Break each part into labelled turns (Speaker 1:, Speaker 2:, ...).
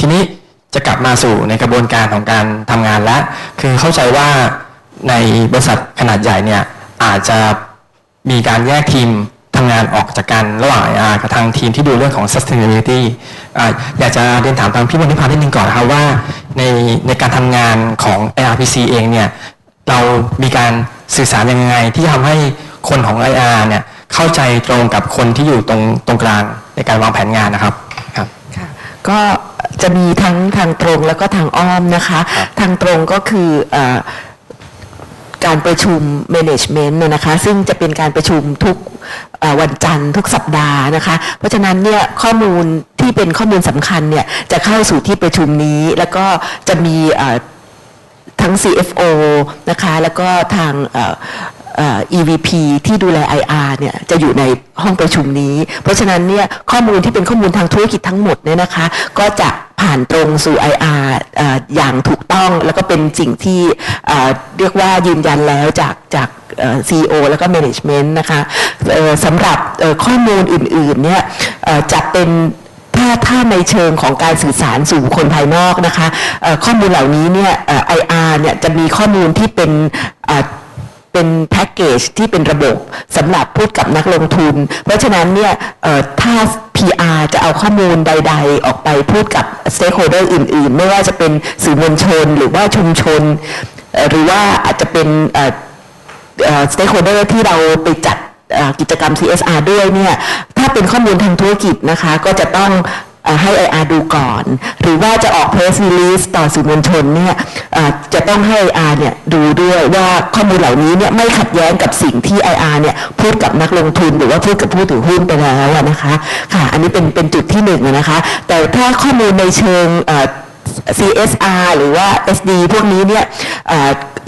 Speaker 1: ทีนี้จะกลับมาสู่ในกระบวนการของการทำงานแล้วคือเข้าใจว่าในบริษัทขนาดใหญ่เนี่ยอาจจะมีการแยกทีมทำงานออกจากกันระหว่างกับทางทีมที่ดูเรื่องของ sustainability ออยากจะเรียนถามทางพี่บนทิพานิดนึงก่อนนะครับว่าในในการทำงานของ IRPC เองเนี่ยเรามีการสื่อสารยังไงที่ทำให้คนของ IR เนี่ยเข้าใจตรงกับคนที่อยู่ตรงตรงกลางในการวางแผนงานนะครับครับ
Speaker 2: ค่ะก็ จะมีทั้งทางตรงแล้วก็ทางอ้อมนะคะ
Speaker 1: ครับ
Speaker 2: ทางตรงก็คือเออการประชุม management น่ะนะคะ ซึ่งจะเป็นการประชุมทุกเอ่อวันจันทร์ทุกสัปดาห์นะคะ เพราะฉะนั้นเนี่ยข้อมูลที่เป็นข้อมูลสำคัญเนี่ยจะเข้าสู่ที่ประชุมนี้ แล้วก็จะมีเอ่อทั้ง CFO นะคะ แล้วก็ทางเอ่อเอ่อ EVP ที่ดูแล IR เนี่ยจะอยู่ในห้องประชุมนี้ เพราะฉะนั้นเนี่ยข้อมูลที่เป็นข้อมูลทางธุรกิจทั้งหมดเนี่ยนะคะ ก็จะผ่านตรงสู่ IR เอ่ออย่างถูกต้องแล้วก็เป็นสิ่งที่เอ่อเรียกว่ายืนยันแล้วจากจากเอ่อ CEO แล้วก็ Management นะคะเอ่อสำหรับเอ่อข้อมูลอื่นๆเนี่ยเอ่อจะเป็นถ้าถ้าในเชิงของการสื่อสารสู่คนภายนอกนะคะเอ่อข้อมูลเหล่านี้เนี่ยเอ่อ IR เนี่ยจะมีข้อมูลที่เป็น เป็นแพ็กเกจที่เป็นระบบสำหรับพูดกับนักลงทุน เพราะฉะนั้นเนี่ยถ้า PR จะเอาข้อมูลใด ๆ ออกไปพูดกับ stakeholder อื่น ๆ ไม่ว่าจะเป็นสื่อมวลชนหรือว่าชุมชน หรือว่าอาจจะเป็นสเต็กโฮเดอร์ที่เราไปจัดกิจกรรม CSR ด้วยเนี่ยถ้าเป็นข้อมูลทางธุรกิจนะคะก็จะต้อง เอ่อให้ IR ดูก่อน หรือว่าจะออก press release ต่อสื่อมวลชนเนี่ยจะต้องให้ IR เนี่ยดูด้วยว่าข้อมูลเหล่านี้เนี่ยไม่ขัดแย้งกับสิ่งที่ IR เนี่ยพูดกับนักลงทุนหรือว่าพูดกับผู้ถือหุ้นไปแล้วอนะคะค่ะอันนี้เป็นเป็นจุดที่หนึ่งนะคะ แต่ถ้าข้อมูลในเชิง CSR หรือว่า SD พวกนี้เนี่ย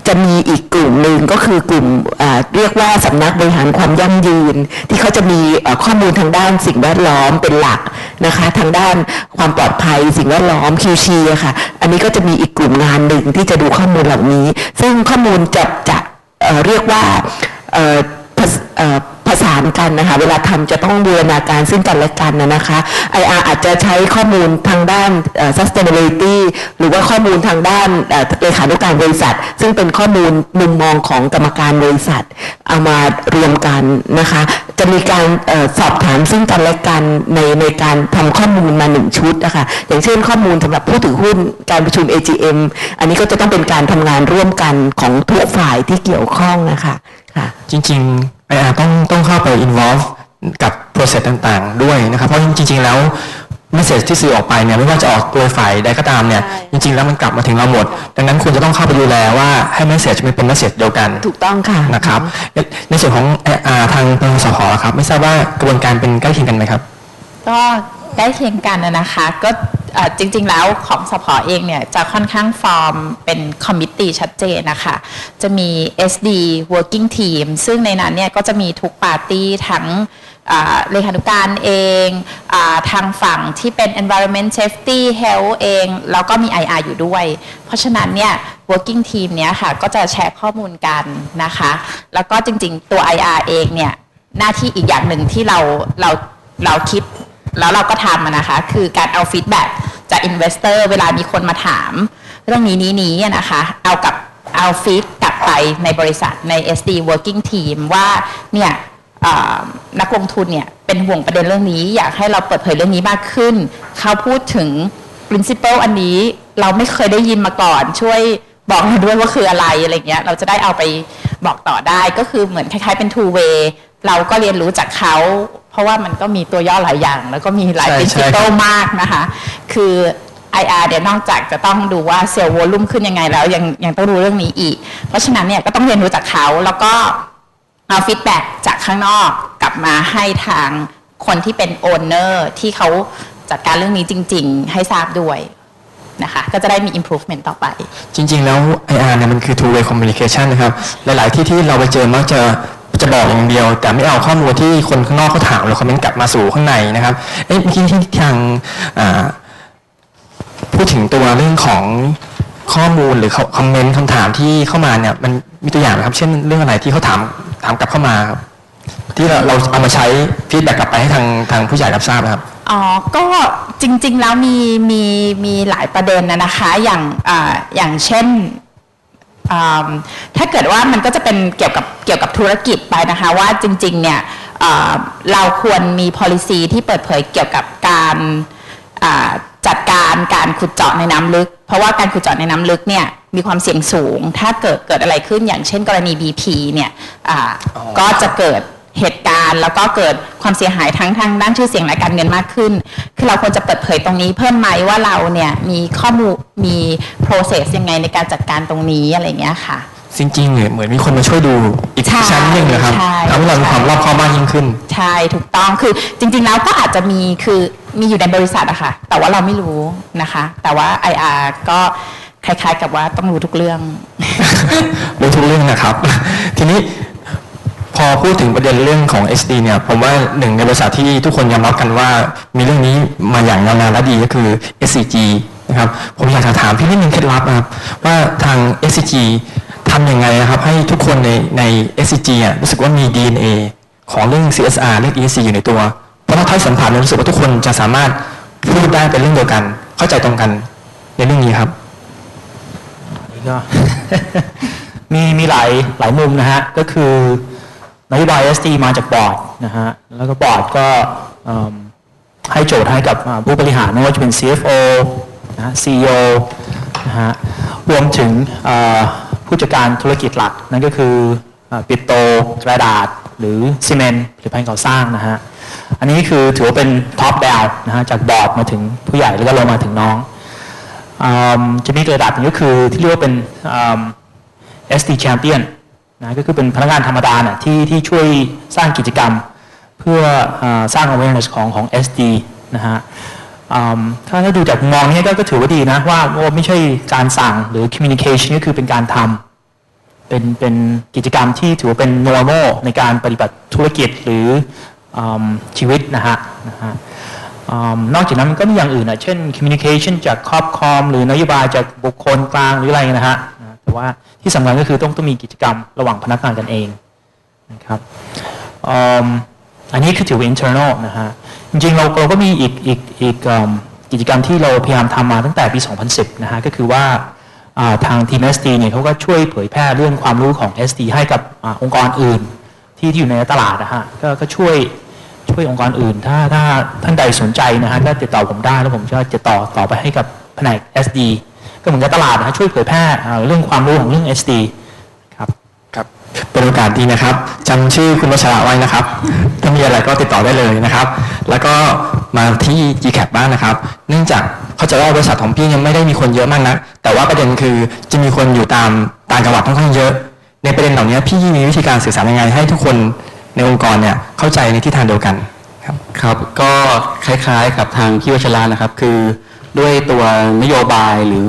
Speaker 2: จะมีอีกกลุ่มหนึ่งก็คือกลุ่ม เรียกว่าสำนักบริหารความยั่งยืน ที่เขาจะมีข้อมูลทางด้านสิ่งแวดล้อมเป็นหลักนะคะ ทางด้านความปลอดภัยสิ่งแวดล้อม QC ค่ะ อันนี้ก็จะมีอีกกลุ่มงานหนึ่งที่จะดูข้อมูลเหล่านี้ ซึ่งข้อมูลจะจะเเรียกว่า ผสเอ่อผสานกันนะคะ เวลาทำจะต้องบูรณาการซึ่งกันและกันนะนะคะ IR อาจจะใช้ข้อมูลทางด้าน sustainability หรือว่าข้อมูลทางด้านเลขานุการบริษัท ซึ่งเป็นข้อมูลมุมมองของกรรมการบริษัท เอามารวมกันนะคะ จะมีการอสอบถามซึ่งกันและกันในในการทำข้อมูลมาหนึ่งชุดนะคะอย่างเช่นข้อมูลสำหรับผู้ถือหุ้นการประชุม AGM อันนี้ก็จะต้องเป็นการทำงานร่วมกันของทุกฝ่ายที่เกี่ยวข้องนะคะค่ะ
Speaker 1: จริงๆ IR ต้องต้องเข้าไป involve กับ process ต่างๆ ด้วยนะครับ เพราะจริง ๆ แล้ว message ที่สื่อออกไปเนี่ยไม่ว่าจะออกโดยฝ่ายใดก็ตามเนี่ย
Speaker 2: ใช่
Speaker 1: จริง ๆ แล้วมันกลับมาถึงเราหมด ดังนั้นคุณจะต้องเข้าไปดูแลว่าให้ message มันเป็น message เดียวกัน
Speaker 2: ถูกต้องค่ะ
Speaker 1: นะครับในในส่วนของ IR ทางทางสพครับ ไม่ทราบว่ากระบวนการเป็นใกล้เคียงกันไหมครับ
Speaker 3: ก็ ใกล้เคียงกันนะคะ ก็จริงๆแล้วของสพเองเนี่ยจะค่อนข้างฟอร์มเป็นคอมมิตตี้ชัดเจนนะคะ จะมี SD working team ซึ่งในนั้นเนี่ยก็จะมีทุกปาร์ตี้ทั้งเลขานุการเองอทางฝั่งที่เป็น environment safety health เอง แล้วก็มี IR อยู่ด้วย เพราะฉะนั้นเนี่ย working team เนี้ยค่ะก็จะแชร์ข้อมูลกันนะคะ แล้วก็จริงๆตัว IR เองเนี่ยหน้าที่อีกอย่างหนึ่งที่เราเราเราคิด แล้วเราก็ทำนะคะ คือการเอาฟีดแบ็กจากอินเวสเตอร์เวลามีคนมาถาม เรื่องนี้นี้นี้นะคะเอากับเอาฟีดกลับไปในบริษัทใน SD working team ว่าเนี่ยนักลงทุนเนี่ยเป็นห่วงประเด็นเรื่องนี้ อยากให้เราเปิดเผยเรื่องนี้มากขึ้น เขาพูดถึง principle อันนี้เราไม่เคยได้ยินมาก่อน ช่วยบอกเราด้วยว่าคืออะไรอะไรเงี้ยเราจะได้เอาไปบอกต่อได้ก็คือเหมือนคล้ายๆเป็น two way เราก็เรียนรู้จากเขา เพราะว่ามันก็มีตัวย่อหลายอย่าง แล้วก็มีหลาย
Speaker 1: ใช่ใช่
Speaker 3: principle มากนะคะ คือ IR เดี๋ยวนอกจากจะต้องดูว่าเซลล์วอลุ่มขึ้นยังไงแล้วยังยังต้องรู้เรื่องนี้อีก เพราะฉะนั้นเนี่ยก็ต้องเรียนรู้จากเขาแล้วก็เอาฟีดแบ็กจากข้างนอกกลับมาให้ทางคนที่เป็นโอนเนอร์ที่เขาจัดการเรื่องนี้จริง ๆ ให้ทราบด้วยนะคะก็จะได้มี improvement ต่อไป
Speaker 1: จริง ๆ แล้ว IR เนี่ยมันคือ two way communication นะครับ หลาย ๆ ที่ที่เราไปเจอมักจะ จะบอกอย่างเดียว แต่ไม่เอาข้อมูลที่คนข้างนอกเขาถามแล้วคอมเมนต์กลับมาสู่ข้างในนะครับเอ๊ะเมื่อกี้ที่ทางพูดถึงตัวเรื่องของข้อมูลหรือคอมเมนต์คำถามที่เข้ามาเนี่ยมันมีตัวอย่างไหมครับ เช่นเรื่องอะไรที่เขาถามถามกลับเข้ามาครับที่เราเราเอามาใช้ฟีดแบ็กกลับไปให้ทางทางผู้ใหญ่รับทราบนะครับ
Speaker 3: อ๋อ ก็จริงๆ แล้วมีมีมีหลายประเด็นนะนะคะ อย่างออย่างเช่น ถ้าเกิดว่ามันก็จะเป็นเกี่ยวกับเกี่ยวกับธุรกิจไปนะคะว่าจริงๆเนี่ยอ่าเราควรมี policy ที่เปิดเผยเกี่ยวกับการอ่าจัดการการขุดเจาะในน้ำลึก เพราะว่าการขุดเจาะในน้ำลึกเนี่ยมีความเสี่ยงสูง ถ้าเกิดเกิดอะไรขึ้นอย่างเช่นกรณี BP เนี่ยอ่า
Speaker 1: อ๋อ
Speaker 3: ก็จะเกิด เหตุการณ์ แล้วก็เกิดความเสียหายทั้งทางด้านชื่อเสียงและการเงินมากขึ้น คือเราควรจะเปิดเผยตรงนี้เพิ่มไหมว่าเราเนี่ยมีข้อมูลมี process ยังไงในการจัดการตรงนี้อะไรอย่างเงี้ยค่ะ
Speaker 1: จริงๆเนี่ยเหมือนมีคนมาช่วยดูอีก
Speaker 3: ใช่
Speaker 1: ชั้นหนึ่งนะครับ
Speaker 3: ใช่
Speaker 1: ทำให้เรามีความรอบคอบมากยิ่งขึ้น
Speaker 3: ใช่ถูกต้องคือจริงๆแล้วก็อาจจะมีคือมีอยู่ในบริษัทอะค่ะ แต่ว่าเราไม่รู้นะคะ แต่ว่า IR ก็คล้ายๆกับว่าต้องรู้ทุกเรื่อง
Speaker 1: รู้ทุกเรื่องนะครับ ทีนี้ พอพูดถึงประเด็นเรื่องของ SD เนี่ยผมว่าหนึ่งในบริษัทที่ทุกคนยอมรับกันว่า มีเรื่องนี้มาอย่างยาวนานและดีก็คือ SCG นะครับผมอยากจะถามพี่นิดนึงเคล็ดลับนะครับว่าทาง SCG ทำยังไงนะครับให้ทุกคนในใน SCG อะรู้สึกว่ามี DNA ของเรื่อง CSR เรื่อง ESG อยู่ในตัว เพราะถ้าท้ายสัมผัสเนี่ยรู้สึกว่าทุกคนจะสามารถพูดได้เป็นเรื่องเดียวกัน เข้าใจตรงกันในเรื่องนี้ครับ
Speaker 4: นี่ก็มีมีหลายหลายมุมนะฮะก็คือ นโยบาย SD มาจากบอร์ดนะฮะแล้วก็บอร์ดก็ให้โจทย์ให้กับผู้บริหารไม่ว่าจะเป็น CFO นะฮะ CEO นะฮะรวมถึงผู้จัดการธุรกิจหลัก นั่นก็คืออปิโตรกระดาษ หรือซีเมนต์หรือแผ่นก่อสร้างนะฮะอันนี้คือถือว่าเป็นท็อปดาวนะฮะจากบอร์ดมาถึงผู้ใหญ่แล้วก็ลงมาถึงน้องอืมจะมีอีกระดับหนึงก็คือที่เรียกว่าเป็น SD Champion นะก็คือเป็นพนักงานธรรมดาน่ะที่ที่ช่วยสร้างกิจกรรม เพื่ออสร้าง awareness ของของ SD นะฮะถ้าถ้าดูจากมองนี้ก็ถือว่าดีนะว่าว่าไม่ใช่การสั่งหรือ communication ก็คือเป็นการทำเป็นเป็นกิจกรรมที่ถือว่าเป็น normal ในการปฏิบัติธุรกิจหรืออชีวิตนะฮะนะฮะอนอกจากนั้นมันก็มีอย่างอื่นอะเช่น communication จากครอบครมหรือนโยบายจากบุคคลกลางหรืออะไรนะฮะแต่ว่า ที่สำคัญก็คือต้องต้องมีกิจกรรมระหว่างพนักงานกันเองนะครับอ,อันนี้คือถือว่า internal นะฮะ จริงๆเราเราก็มีอีกอีกอีกอกิจกรรมที่เราพยายามทำมาตั้งแต่ปี 2010 นะฮะ ก็คือว่าทางทีม SD เนี่ยเขาก็ช่วยเผยแพร่เรื่องความรู้ของ SD ให้กับอองค์กรอื่น ที่อยู่ในตลาดนะฮะก็ก็ช่วยช่วยองค์กรอื่น ถ้าถ้าท่านใดสนใจนะฮะก็ติดต่อผมได้แล้วผมจะติดต่อต่อไปให้กับแผนก SD ก็เหมือนกับตลาดนะฮะช่วยเผยแพร่อ่าเรื่องความรู้ของเรื่อง SD ครับ
Speaker 1: ครับเป็นโอกาสดีนะครับจำชื่อคุณวัชระไว้นะครับ ถ้ามีอะไรก็ติดต่อได้เลยนะครับ แล้วก็มาที่ GCAP บ้างนะครับ เนื่องจากเข้าใจว่าบริษัทของพี่ยังไม่ได้มีคนเยอะมากนักแต่ว่าประเด็นคือจะมีคนอยู่ตามต่างจังหวัดค่อนข้างเยอะ ในประเด็นเหล่านี้พี่มีวิธีการสื่อสารยังไง ให้ทุกคนในองค์กรเนี่ยเข้าใจในทิศทางเดียวกันครับ
Speaker 5: ครับก็คล้ายๆกับทางพี่วชรานะครับคือ ด้วยตัวนโยบายหรือ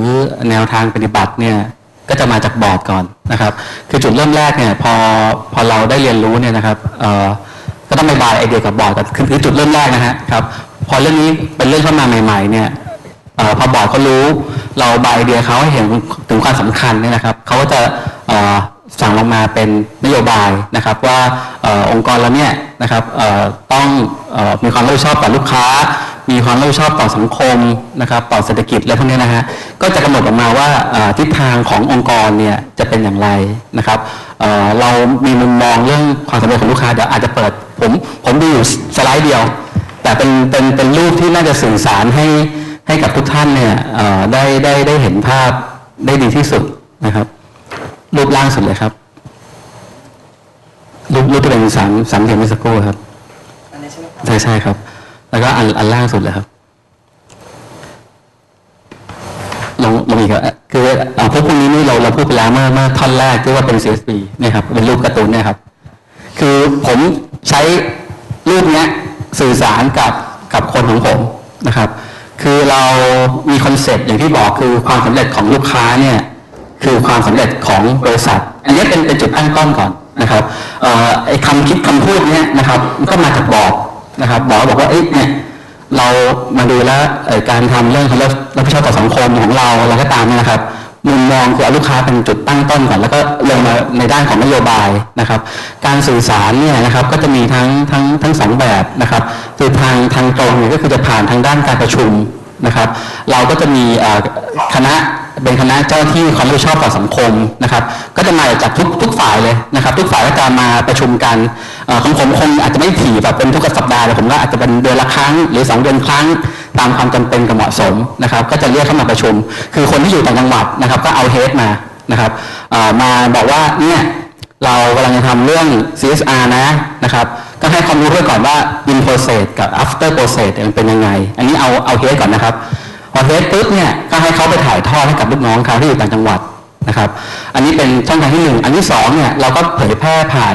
Speaker 5: แนวทางปฏิบัติเนี่ยก็จะมาจากบอร์ดก่อนนะครับ คือจุดเริ่มแรกเนี่ยพอพอเราได้เรียนรู้เนี่ยนะครับก็ต้องไปบายไอเดียกับบอร์ดก่อนคือจุดเริ่มแรกนะฮะครับพอเรื่องนี้เป็นเรื่องเข้ามาใหม่ ๆ เนี่ยอพอบอร์ดเขารู้เราบายไอเดียเขาให้เห็นถึงความสำคัญเนี่ยนะครับเขาก็จะ สั่งลงมาเป็นนโยบายนะครับว่าออองค์กรเราเนี่ยนะครับต้องออมีความรับผิดชอบต่อลูกค้า มีความรับผิดชอบต่อสังคมนะครับต่อเศรษฐกิจอะไรพวกนี้นะฮะก็จะกำหนดออกมาว่าทิศทางขององค์กรเนี่ยจะเป็นอย่างไรนะครับเเรามีมุมมองเรื่องความสำเร็จของลูกค้าเดี๋ยวอาจจะเปิดผมผมดูอยู่สไลด์เดียว แต่เป็นเป็นเป็นรูปที่น่าจะสื่อสารให้ให้กับทุกท่านเนี่ยได้ได้ได้เห็นภาพได้ดีที่สุดนะครับ รูปล่างสุดเลยครับ รูปรูปที่เป็นสามสามเหลี่ยมเมื่อสักครู่ครับใช่ใช่ครับ แล้วก็อันอันล่างสุดเลยครับ ลงลงอีกครับคือเอาพวกพวกนี้นี่เราเราพูดไปแล้วเมื่อเมื่อท่อนแรกที่ว่าเป็น CSV เนี่ยครับเป็นรูปการ์ตูนเนี่ยครับ คือผมใช้รูปเนี้ยสื่อสารกับกับคนของผมนะครับ คือเรามีคอนเซ็ปต์อย่างที่บอกคือความสำเร็จของลูกค้าเนี่ย คือความสำเร็จของบริษัท อันนี้เป็นเป็นจุดตั้งต้นก่อนนะครับไอ้คำคิดคำพูดเนี้ยนะครับมันก็มาจากบอร์ดนะครับบอร์ดบอกว่าเอ๊ะเนี่ยเรามาดูแล้วเอ่อการทำเรื่องของรับรับผิดชอบต่อสังคมของเราอะไรก็ตามนี่นะครับมุมมองคือเอาลูกค้าเป็นจุดตั้งต้นก่อน แล้วก็ลงมาในด้านของนโยบายนะครับ การสื่อสารเนี่ยนะครับก็จะมีทั้งทั้งทั้งสองแบบนะครับคือทางทางตรงเนี่ยก็คือจะผ่านทางด้านการประชุมนะครับ เราก็จะมีคณะ เป็นคณะเจ้าหน้าที่ความรับผิดชอบต่อสังคมนะครับ ก็จะมาจากทุกทุกฝ่ายเลยนะครับ ทุกฝ่ายก็จะมาประชุมกันของผมคงอาจจะไม่ถี่แบบเป็นทุกสัปดาห์แต่ผมก็อาจจะเป็นเดือนละครั้ง หรือสองเดือนครั้งตามความจำเป็นกับเหมาะสมนะครับ ก็จะเรียกเข้ามาประชุม คือคนที่อยู่ต่างจังหวัดนะครับ ก็เอาเฮดมานะครับมาบอกว่าเนี่ยเรากำลังจะทำเรื่อง CSR นะนะครับก็ให้ความรู้ด้วยก่อนว่า in process กับ after process เนี่ยมันเป็นยังไง อันนี้เอาเอาเฮดก่อนนะครับพอเทสปุ๊บเนี่ย ก็ให้เขาไปถ่ายทอดให้กับลูกน้องเขาที่อยู่ต่างจังหวัดนะครับ อันนี้เป็นช่องทางที่หนึ่งอันที่สองเนี่ยเราก็เผยแพร่ผ่าน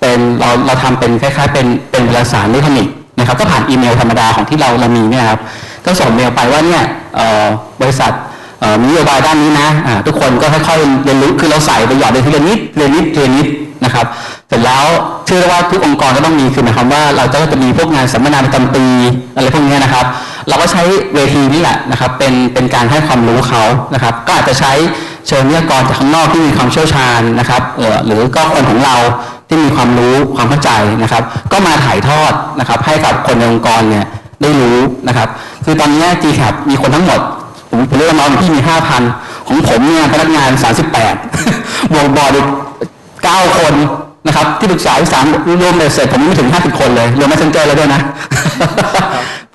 Speaker 5: เป็นเราเราทำเป็นคล้ายๆ เป็นเป็นเอกสารอิเล็กทรอนิกส์นะครับ ก็ผ่านอีเมลธรรมดาของที่เราเรามีเนี่ยครับก็ส่งเมลไปว่าเนี่ยบริษัทมีนโยบายด้านนี้นะอ่าทุกคนก็ค่อยๆเรียนรู้คือเราใส่ไปหยอดไปทีละนิดเรียนนิดเรียนนิดนะครับ เสร็จแล้วเชื่อว่าทุกองค์กรก็ต้องมีคือหมายความว่าเราจะจะมีพวกงานสัมมนาประจำปีอะไรพวกนี้นะครับ เราก็ใช้เวทีนี่แหละนะครับ เป็นเป็นการให้ความรู้เขานะครับ ก็อาจจะใช้เชิญวิทยากรจากข้างนอกที่มีความเชี่ยวชาญนะครับเออหรือก็คนของเราที่มีความรู้ความเข้าใจนะครับ ก็มาถ่ายทอดนะครับให้กับคนในองค์กรเนี่ยได้รู้นะครับ คือตอนนี้ g c a p มีคนทั้งหมด ผมเรียกน้องพี่มี 5,000 ของผมเนี่ยพนักงาน 38 บวกบอร์ดอีก9คนนะครับที่ปรึกษาอีกสามรวมเลยเสร็จผมไม่ถึง 50 คนเลยรวม messenger แล้วด้วยนะ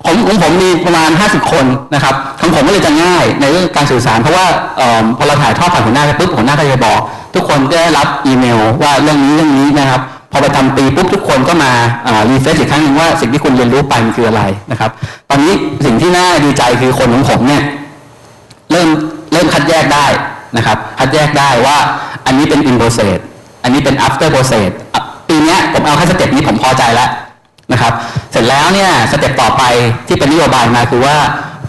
Speaker 5: ผมของผมมีประมาณ 50 คนนะครับของผมก็เลยจะง่ายในเรื่องการสื่อสาร เพราะว่าออพอเราถ่ายทอดผ่านหัวหน้าไปปุ๊บหัวหน้าก็จะบอก ทุกคนก็ได้รับอีเมลว่าเรื่องนี้เรื่องนี้นะครับพอไปทำปีปุ๊บทุกคนก็มารีเฟซอีกครั้งหนึ่งว่าสิ่งที่คุณเรียนรู้ไปมันคืออะไรนะครับ ตอนนี้สิ่งที่น่าดีใจคือคนของผมเนี่ยเริ่มเริ่มคัดแยกได้นะครับ คัดแยกได้ว่าอันนี้เป็น in process อันนี้เป็น after process ปีนี้ผมเอาแค่สเต็ปนี้ผมพอใจแล้วนะครับ จแล้วเนี่ยสเต็ปต่อไปที่เป็นนโยบายมาคือว่า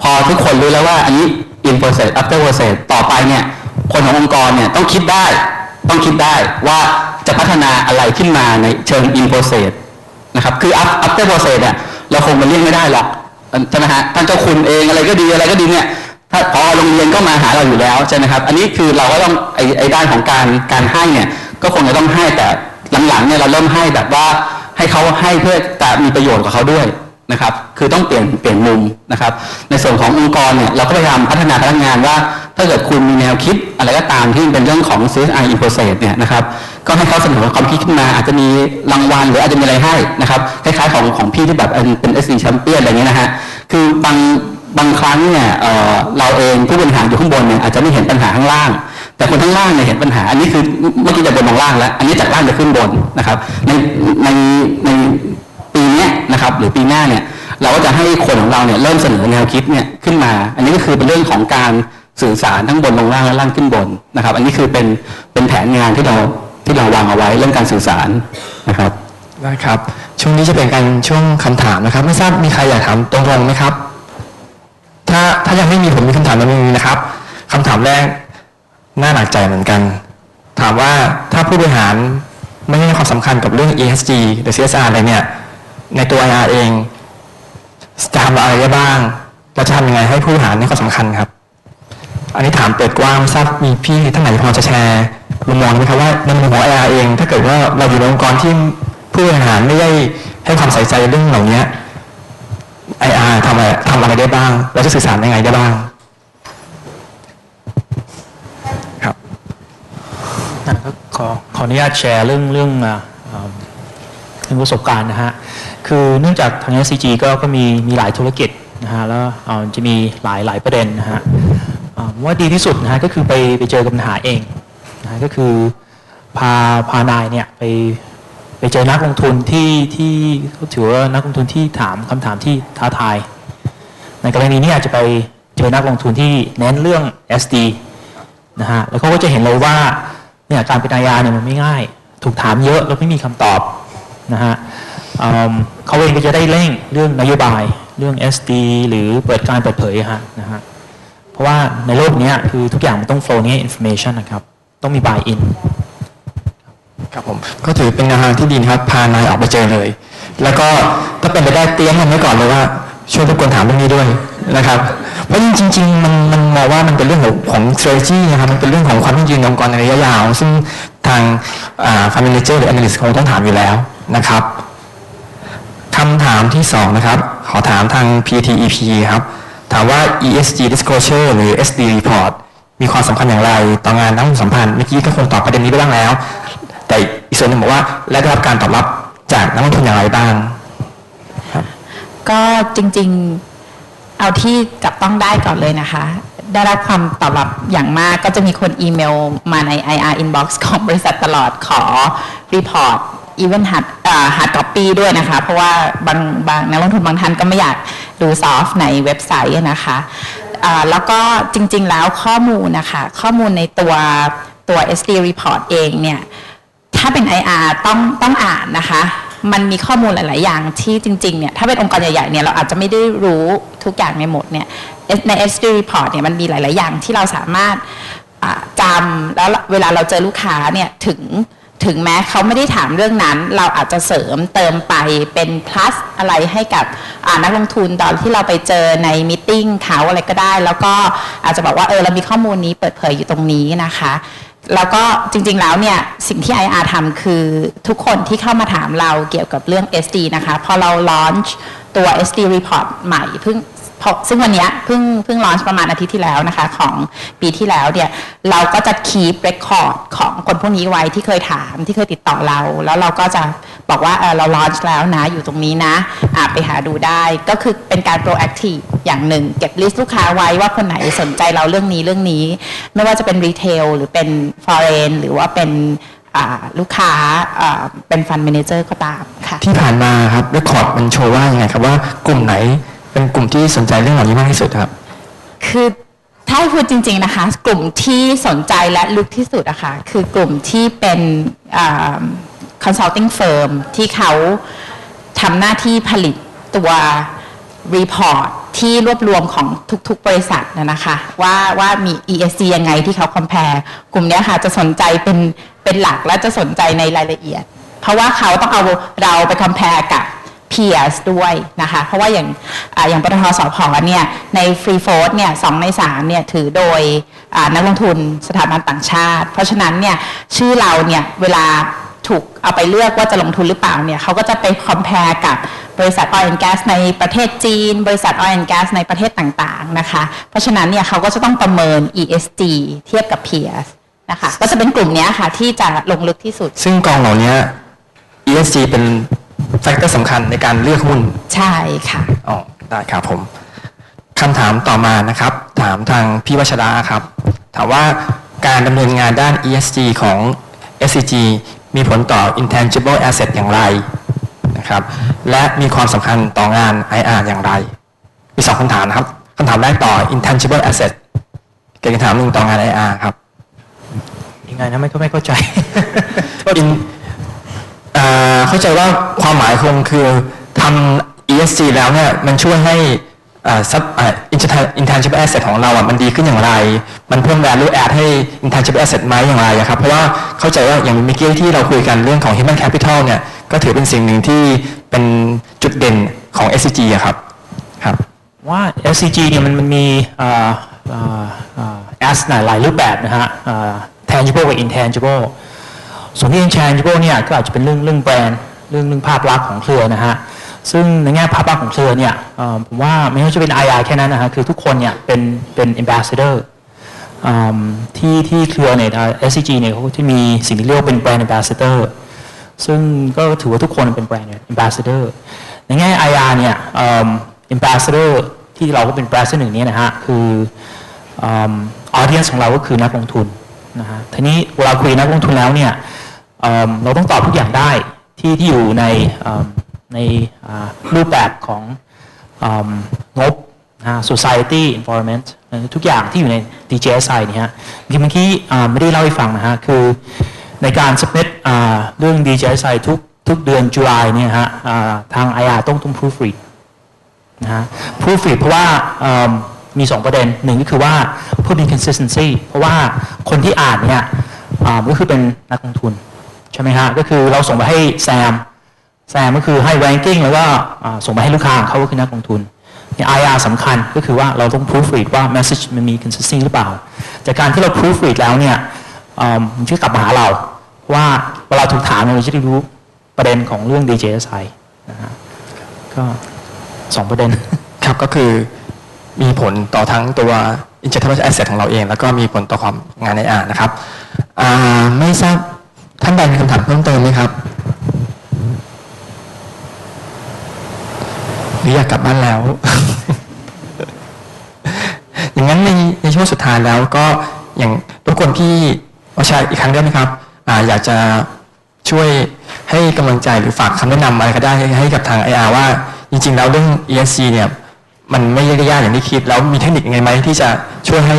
Speaker 5: พอทุกคนรู้แล้วว่าอันนี้ in process after process ต่อไปเนี่ยคนขององค์กรเนี่ยต้องคิดได้ ต้องคิดได้ว่าจะพัฒนาอะไรขึ้นมาในเชิง in process นะครับคือ after process เนี่ยเราคงมันเลี่ยงไม่ได้หรอกใช่ไหมฮะท่านเจ้าคุณเองอะไรก็ดีอะไรก็ดีเนี่ยถ้าพอโรงเรียนก็มาหาเราอยู่แล้วใช่ไหมครับ อันนี้คือเราก็ต้องไอไอด้านของการการให้เนี่ยก็คงจะต้องให้แต่หลังๆเนี่ยเราเริ่มให้แบบว่า ให้เขาให้เพื่อจะมีประโยชน์กับเขาด้วยนะครับ คือต้องเปลี่ยนเปลี่ยนมุมนะครับ ในส่วนขององค์กรเนี่ยเราก็พยายามพัฒนาพนักงานว่า ถ้าเกิดคุณมีแนวคิดอะไรก็ตามที่เป็นเรื่องของ CSR in process เนี่ยนะครับ ก็ให้เขาเสนอความคิดขึ้นมา อาจจะมีรางวัลหรืออาจจะมีอะไรให้นะครับ คล้ายๆของของพี่ที่แบบเป็น SC Champion อะไรเงี้ยนะฮะ คือบางบางครั้งเนี่ยเเราเองผู้บริหารอยู่ข้างบนเนี่ยอาจจะไม่เห็นปัญหาข้างล่าง แต่คนข้างล่างเนี่ยเห็นปัญหา อันนี้คือเมื่อกี้จะบนมองล่างแล้ว อันนี้จากล่างจะขึ้นบนนะครับ ในในในปีนี้นะครับ หรือปีหน้าเนี่ย เราก็จะให้คนของเราเนี่ยเริ่มเสนอแนวคิดเนี่ยขึ้นมา อันนี้ก็คือเป็นเรื่องของการสื่อสารทั้งบนลงล่างและล่างขึ้นบนนะครับ อันนี้คือเป็นเป็นแผนงานที่เราที่เราวางเอาไว้เรื่องการสื่อสารนะครับ
Speaker 1: ได้ครับ ช่วงนี้จะเป็นการช่วงคำถามนะครับ ไม่ทราบมีใครอยากถามตรงๆไหมครับ ถ้าถ้ายังไม่มีผมมีคำถามมามีนะครับคำถามแรก น่าหนักใจเหมือนกัน ถามว่าถ้าผู้บริหารไม่ให้ความสำคัญกับเรื่อง ESG หรือ CSR อะไรเนี่ย ในตัว IR เองจะทำอะไรได้บ้างเราจะทำยังไงให้ผู้บริหารให้ความสำคัญครับ อันนี้ถามเปิดกว้างทราบมีพี่ท่านไหนพอจะแชร์มุมมองไหมครับว่าในมุมของ IR เอง ถ้าเกิดว่าเราอยู่ในองค์กรที่ผู้บริหารไม่ได้ให้ความใส่ใจเรื่องเหล่านี้ IR ทำอะไรทำอะไรได้บ้าง เราจะสื่อสารยังไงได้บ้าง ครับ
Speaker 4: อะก็ข อขออนุญาตแชร์เรื่องเรื่องเรื่องประสบการณ์นะฮะ คือเนื่องจากทาง SCG ก็ก็มีมีหลายธุรกิจนะฮะแล้วจะมีหลายหลายประเด็นนะฮะว่าดีที่สุดนะฮะก็คือไปไปเจอกับปัญหาเองนะฮะก็คือพาพานายเนี่ยไปไปเจอนักลงทุนที่ที่เขาถือว่านักลงทุนที่ถามคำถามที่ท้าทาย ในกรณีนี้อาจจะไปเจอนักลงทุนที่เน้นเรื่อง SD นะฮะแล้วเขาก็จะเห็นเลยว่า เนี่ยการเป็นอายาเนี่ยมันไม่ง่าย ถูกถามเยอะแล้วไม่มีคำตอบนะฮะเขาเองก็จะได้เร่งเรื่องนโยบายเรื่อง SD หรือเปิดการเปิดเผยฮะนะฮะเพราะว่าในโลกนี้คือทุกอย่างมันต้อง flow นี้ information นะครับ ต้องมี buy in
Speaker 1: ครับผมก็ถือเป็นแนวทางที่ดีนะครับ พานายออกไปเจอเลย แล้วก็ถ้าเป็นไปได้เตรียมกันไว้ก่อนเลยว่า ช่วยรบกวนถามเรื่องนี้ด้วยนะครับ เพราะจริงๆมันมันมองว่ามันเป็นเรื่องของของ strategy นะครับมันเป็นเรื่องของความยั่งยืนองค์กรในระยะยาว ซึ่งทางอ่า fund manager หรือ analyst คงต้องถามอยู่แล้วนะครับคำถามที่สองนะครับ ขอถามทาง PTEP ครับ ถามว่า ESG disclosure หรือ SD report มีความสำคัญอย่างไรต่องานนักลงทุนสัมพันธ์เมื่อกี้ก็คงตอบประเด็นนี้ไปบ้างแล้ว แต่อีกส่วนหนึ่งบอกว่าและได้รับการตอบรับจากนักลงทุนอย่างไรบ้าง
Speaker 3: ก็จริงๆเอาที่จับต้องได้ก่อนเลยนะคะ ได้รับความตอบรับอย่างมากก็จะมีคนอีเมลมาใน IR inbox ของบริษัทตลอดขอรีพอร์ตอีเวนต์หัดหัดก๊อปปี้ด้วยนะคะ เพราะว่าบางบางนักลงทุนบางท่านก็ไม่อยากดูซอฟต์ในเว็บไซต์นะคะแล้วก็จริงๆแล้วข้อมูลนะคะ ข้อมูลในตัวตัว SD report เองเนี่ย ถ้าเป็น IR ต้องต้องอ่านนะคะ มันมีข้อมูลหลาย ๆ อย่างที่จริง ๆ เนี่ย ถ้าเป็นองค์กรใหญ่ ๆ เนี่ย เราอาจจะไม่ได้รู้ทุกอย่างในหมดเนี่ย ใน SD report เนี่ย มันมีหลาย ๆ อย่างที่เราสามารถอ่าจำแล้วเวลาเราเจอลูกค้าเนี่ยถึงถึงแม้เขาไม่ได้ถามเรื่องนั้น เราอาจจะเสริมเติมไปเป็น plus อะไรให้กับนักลงทุนตอนที่เราไปเจอในมตติ팅เขาอะไรก็ได้ แล้วก็อาจจะบอกว่าเออเรามีข้อมูลนี้เปิดเผยอยู่ตรงนี้นะคะ แล้วก็จริงๆแล้วเนี่ยสิ่งที่ IR ทำคือทุกคนที่เข้ามาถามเราเกี่ยวกับเรื่อง SD นะคะ พอเราลอนช์ตัว SD report ใหม่เพิ่ง ซึ่งวันนี้เพิ่งเพิ่ง launch ประมาณอาทิตย์ที่แล้วนะคะ ของปีที่แล้วเนี่ยเราก็จะ keep record ของคนพวกนี้ไว้ที่เคยถามที่เคยติดต่อเรา แล้วเราก็จะบอกว่าเออเรา launch แล้วนะอยู่ตรงนี้นะอะไปหาดูได้ก็คือเป็นการ proactive อย่างหนึ่ง เก็บ list ลูกค้าไว้ว่าคนไหนสนใจเราเรื่องนี้เรื่องนี้ ไม่ว่าจะเป็น retail หรือเป็น foreign หรือว่าเป็นลูกค้าเป็น fund manager ก็ตามค่ะ
Speaker 1: ที่ผ่านมาครับเรคคอร์ดมันโชว์ว่ายังไงครับว่ากลุ่มไหน เป็นกลุ่มที่สนใจเรื่องเหล่านี้มากที่สุดครับ
Speaker 3: คือถ้าพูดจริง ๆนะคะ กลุ่มที่สนใจและลึกที่สุดอะคะ่ะคือกลุ่มที่เป็นอ่า consulting firm ที่เขาทำหน้าที่ผลิตตัว report ที่รวบรวมของทุก ๆ บริษัทนะนะคะว่าว่ามี ESG ยังไงที่เขา compare กลุ่มนี้ค่ะจะสนใจเป็นเป็นหลักและจะสนใจในรายละเอียด เพราะว่าเขาต้องเอาเราไป compare กับ peers ด้วยนะคะ เพราะว่าอย่างออย่างปตทสพเนี่ยใน free float เนี่ยสองในสามเนี่ยถือโดยนักลงทุนสถาบันต่างชาติ เพราะฉะนั้นเนี่ยชื่อเราเนี่ยเวลาถูกเอาไปเลือกว่าจะลงทุนหรือเปล่าเนี่ยเขาก็จะไป compare กับบริษัท oil and gas ในประเทศจีน บริษัท oil and gas ในประเทศต่างๆนะคะเพราะฉะนั้นเนี่ยเขาก็จะต้องประเมิน ESG เทียบกับ peers นะคะก็จะเป็นกลุ่มนี้ค่ะที่จะลงลึกที่สุด
Speaker 1: ซึ่งกองเหล่านี้ ESG เป็น แฟกเตอร์สำคัญในการเลือกหุ้น
Speaker 3: ใช่ค่ะ
Speaker 1: อ๋อได้ครับผมคำถามต่อมานะครับ ถามทางพี่วัชระครับ ถามว่าการดำเนินงานด้าน ESG ของ SCG มีผลต่อ intangible asset อย่างไรนะครับ และมีความสำคัญต่องาน IR อย่างไร มีสองคำถามนะครับคำถามแรกต่อ intangible asset กับคำถามหนึ่งต่องาน IR ครับ
Speaker 4: ยังไงนะไม่ก็ไม่เข้าใจ
Speaker 1: อิน เข้าใจว่าความหมายคงคือทำ ESG แล้วเนี่ยมันช่วยให้ซับอ่า intangible intangible asset ของเราอะมันดีขึ้นอย่างไร มันเพิ่ม value add ให้ intangible asset ไหมอย่างไรครับ เพราะว่าเข้าใจว่าอย่างเมื่อกี้ที่เราคุยกันเรื่องของ human capital เนี่ยก็ถือเป็นสิ่งหนึ่งที่เป็นจุดเด่นของ SCG อะครับครับ
Speaker 4: ว่า SCG เนี่ยมันมีอ่าอ่าอ่า S หลายหลายรูปแบบนะฮะ tangible กับ intangible ส่วนที่ intangible เนี่ยก็อาจจะเป็นเรื่องเรื่องแบรนด์เรื่องเรื่องภาพลักษณ์ของเครือนะฮะซึ่งในแง่ภาพลักษณ์ของเครือเนี่ยผมว่าไม่ว่าจะเป็น IR แค่นั้นนะฮะคือทุกคนเนี่ยเป็นเป็น ambassador อืมที่ที่เครือเนี่ย SCG เนี่ยเขาจะมีสิ่งที่เรียกว่าเป็นแบรนด์ ambassador ซึ่งก็ถือว่าทุกคนเป็นแบรนด์ ambassador ในแง่ IR เนี่ยเอม ambassador ที่เราก็เป็น ambassador หนึ่งนี้นะฮะคืออืม audience ของเราก็คือนักลงทุนนะฮะทีนี้เวลาคุยนักลงทุนแล้วเนี่ย เราต้องตอบทุกอย่างได้ที่ที่อยู่ในในรูปแบบของงบ society environment ทุกอย่างที่อยู่ใน DJSI นี่ฮะเมื่อกี้ไม่ได้เล่าให้ฟังนะฮะ คือในการ submit เรื่อง DJSI ทุกทุกเดือนจุลายเนี่ยฮะทาง IR ต้องต้อง proofread นะฮะ proofread เพราะว่ามี 2 ประเด็นหนึ่งก็คือว่าเพื่อมี consistency เพราะว่าคนที่อ่านเนี่ยก็คือเป็นนักลงทุน ใช่ไหมฮะก็คือเราส่งไปให้แซมแซมก็คือให้ ranking แล้วก็ส่งไปให้ลูกค้าของเขาก็คือนักลงทุนเนี่ย IR สำคัญก็คือว่าเราต้อง proofread ว่า message มันมี consistent หรือเปล่า จากการที่เรา proofread แล้วเนี่ยมันช่วยกลับมาหาเราว่าเวลาถูกถามเราจะได้รู้ประเด็นของเรื่อง DJSI นะฮะก็สองประเด็น
Speaker 1: ครับก็คือมีผลต่อทั้งตัว intangible asset ของเราเอง แล้วก็มีผลต่อความงานในอ่านนะครับไม่ทราบ ท่านใดมีคำถามเพิ่มเติมไหมครับหรืออยากกลับบ้านแล้ว อย่างนั้นในในช่วงสุดท้ายแล้วก็อย่างทุกคนที่วชาอีกครั้งได้ไหมครับอ่าอยากจะช่วยให้กำลังใจหรือฝากคำแนะนำอะไรก็ได้ให้กับทาง IR ว่า จริง ๆ แล้วเรื่อง ESG เนี่ยมันไม่ได้ยากอย่างที่คิด แล้วมีเทคนิคยังไงไหมที่จะช่วยให้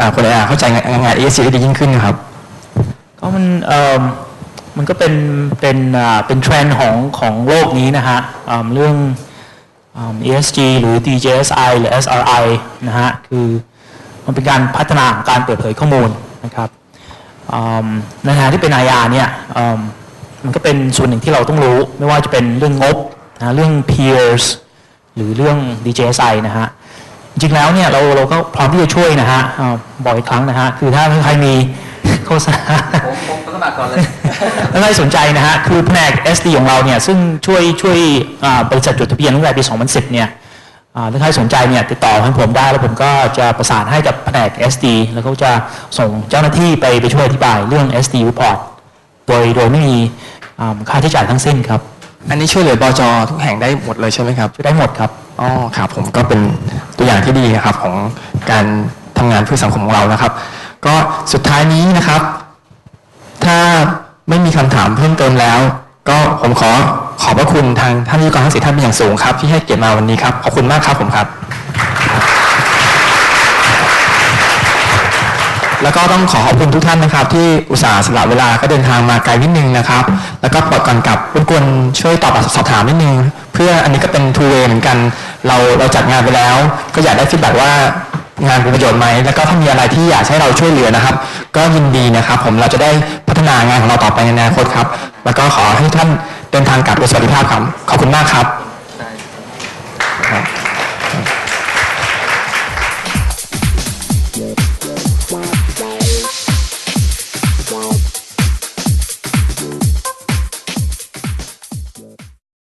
Speaker 1: อ่าคน IR เข้าใจงาน ESG ได้ดียิ่งขึ้นครับ
Speaker 4: ก็มันเอ่อมันก็เป็นเป็นอ่าเป็นเทรนด์ของของโลกนี้นะฮะอ่าเรื่องอ่า ESG หรือ DJSI หรือ SRI นะฮะคือมันเป็นการพัฒนาการเปิดเผยข้อมูลนะครับอ่าในฐานะที่เป็น IR เนี่ยอ่ามันก็เป็นส่วนหนึ่งที่เราต้องรู้ ไม่ว่าจะเป็นเรื่องงบนะเรื่อง peers หรือเรื่อง DJSI นะฮะจริงแล้วเนี่ยเราเราก็พร้อมที่จะช่วยนะฮะอ่าบอกอีกครั้งนะฮะคือถ้าใครมี โฆษณา
Speaker 5: ผมผมสมัครก่อนเลย
Speaker 4: ถ้าใครสนใจนะฮะ คือแผนก SD ของเราเนี่ย ซึ่งช่วยช่วยอ่าบริษัทจดทะเบียนตั้งแต่ปี 2010 เนี่ยอ่าถ้าใครสนใจเนี่ยติดต่อให้ผมได้ แล้วผมก็จะประสานให้กับแผนก SD แล้วก็จะส่งเจ้าหน้าที่ไปไปช่วยอธิบายเรื่อง SD report โดยโดยไม่มีอ่าค่าใช้จ่ายทั้งสิ้นครับ
Speaker 1: อันนี้ช่วยเหลือบจทุกแห่งได้หมดเลยใช่ไหมครับ
Speaker 4: ช่วยได้หมดครับ
Speaker 1: อ๋อครับผมก็เป็นตัวอย่างที่ดีนะครับของการทำงานเพื่อสังคมของเรานะครับ ก็สุดท้ายนี้นะครับ ถ้าไม่มีคำถามเพิ่มเติมแล้ว ก็ผมขอขอบพระคุณทางท่านวิทยากรทั้งสี่ท่านเป็นอย่างสูงครับ ที่ให้เกียรติมาวันนี้ครับ ขอบคุณมากครับผมครับ แล้วก็ต้องขอขอบคุณทุกท่านนะครับ ที่อุตส่าห์สละเวลาก็เดินทางมาไกลนิดนึงนะครับ แล้วก็ปลดก่อนกลับรบกวนช่วยตอบสอบถามนิดนึง เพื่ออันนี้ก็เป็น two way เหมือนกัน เราเราจัดงานไปแล้ว ก็อยากได้ฟีดแบ็ว่า งานเป็นประโยชน์ไหมแล้วก็ถ้ามีอะไรที่อยากให้เราช่วยเหลือนะครับ ก็ยินดีนะครับ ผมเราจะได้พัฒนางานของเราต่อไปในอนาคตครับ แล้วก็ขอให้ท่านเดินทางกลับโดยสวัสดิภาพครับขอบคุณมากครับ